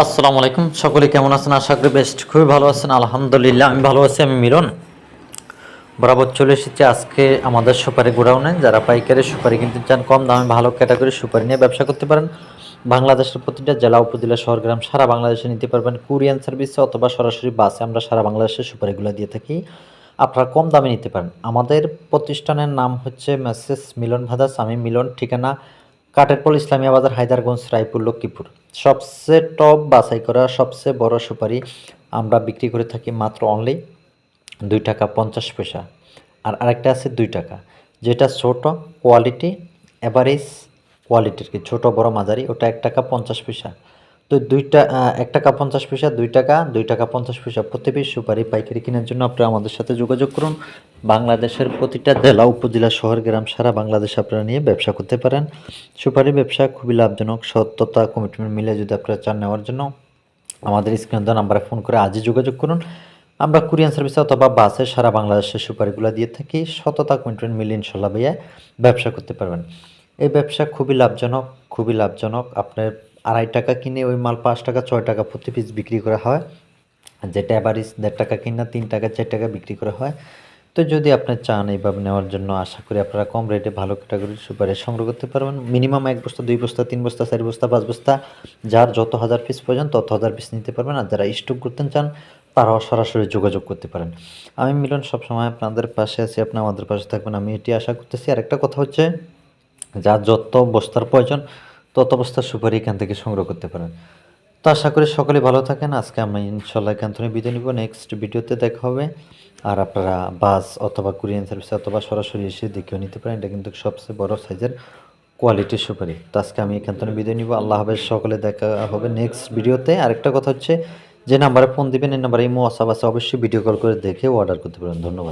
আসসালামু আলাইকুম। সকলে কেমন আছেন? আশা করি বেস্ট খুবই ভালো আছেন। আলহামদুলিল্লাহ, আমি ভালো আছি, আমি মিলন। বরাবর চলে এসেছি আজকে আমাদের সুপারি গোডাউনে। যারা পাইকারি সুপারি কিনতে চান, কম দামে ভালো ক্যাটাগরি সুপারি নিয়ে ব্যবসা করতে পারেন। বাংলাদেশের প্রতিটা জেলা, উপজেলা, শহর, গ্রাম সারা বাংলাদেশে নিতে পারবেন কুরিয়ান সার্ভিসে অথবা সরাসরি বাসে। আমরা সারা বাংলাদেশে সুপারিগুলো দিয়ে থাকি। আপনারা কম দামে নিতে পারেন। আমাদের প্রতিষ্ঠানের নাম হচ্ছে মেসেস মিলন ভাদাস। আমি মিলন ঠিকানা কাটেরপল ইসলামিয়া বাজার হায়দারগঞ্জ, রায়পুর, লক্ষ্মীপুর। সবচেয়ে টপ বাছাই করা, সবচেয়ে বড় সুপারি আমরা বিক্রি করে থাকি মাত্র অনলি দুই টাকা পঞ্চাশ পয়সা। আর আরেকটা আছে দুই টাকা, যেটা ছোট কোয়ালিটি অ্যাভারেজ কোয়ালিটির কি, ছোটো বড় মাঝারি, ওটা এক টাকা পঞ্চাশ পয়সা। তো দুইটা এক টাকা পঞ্চাশ পয়সা, দুই টাকা দুই টাকা পঞ্চাশ পয়সা প্রতি পিস সুপারি পাইকারি কেনার জন্য আপনারা আমাদের সাথে যোগাযোগ করুন। বাংলাদেশের প্রতিটা জেলা, উপজেলা, শহর, গ্রাম সারা বাংলাদেশে আপনারা নিয়ে ব্যবসা করতে পারেন। সুপারি ব্যবসা খুবই লাভজনক, সত্যতা কমিটমেন্ট মিলে যদি আপনারা চান নেওয়ার জন্য। আমাদের স্ক্রিন নাম্বারে ফোন করে আজই যোগাযোগ করুন। আমরা কুরিয়ান সার্ভিসে অথবা বাসে সারা বাংলাদেশের সুপারিগুলো দিয়ে থাকি। সততা কুইন্টল মিল ইনশাল্লাহ ভাইয়া ব্যবসা করতে পারবেন। এই ব্যবসা খুবই লাভজনক খুবই লাভজনক। আপনার আড়াই টাকা কিনে ওই মাল পাঁচ টাকা, ছয় টাকা প্রতি পিস বিক্রি করা হয়। যেটা অ্যাভারেজ দেড় টাকা কিনা, তিন টাকা, চার টাকা বিক্রি করা হয়। তো যদি আপনি চান এইভাবে নেওয়ার জন্য, আশা করি আপনারা কম রেটে ভালো ক্যাটাগরির সুপারি সংগ্রহ করতে পারবেন। মিনিমাম এক বস্তা, দুই বস্তা, তিন বস্তা, চার বস্তা, পাঁচ বস্তা, যার যত হাজার পিস প্রয়োজন, তত হাজার পিস নিতে পারবেন। আর যারা স্টক করতে চান, তারাও সরাসরি যোগাযোগ করতে পারেন। আমি মিলন সবসময় আপনাদের পাশে আছি, আপনি আমাদের পাশে থাকবেন। আমি এটি আশা করতেছি। আরেকটা কথা হচ্ছে, যার যত বস্তার প্রয়োজন তত বস্তার সুপারি এখান থেকে সংগ্রহ করতে পারেন। তো আশা করি সকলে ভালো থাকেন। আজকে আমি ইনশাল্লাহ এখান থেকে বিদায় নিব। নেক্সট ভিডিওতে দেখা হবে। আর আপনারা বাস অথবা কুরিয়ান সার্ভিস অথবা সরাসরি এসে দেখেও নিতে পারেন। এটা কিন্তু সবচেয়ে বড় সাইজের কোয়ালিটির সুপারি। তো আজকে আমি এখান থেকে বিদায় নিব। আল্লাহ হাফেজ। সকলে দেখা হবে নেক্সট ভিডিওতে। আরেকটা কথা হচ্ছে, যে নাম্বারে ফোন দিবেন, এই নাম্বারে ইমো আসাব আছে। অবশ্যই ভিডিও কল করে দেখে অর্ডার করতে পারেন। ধন্যবাদ।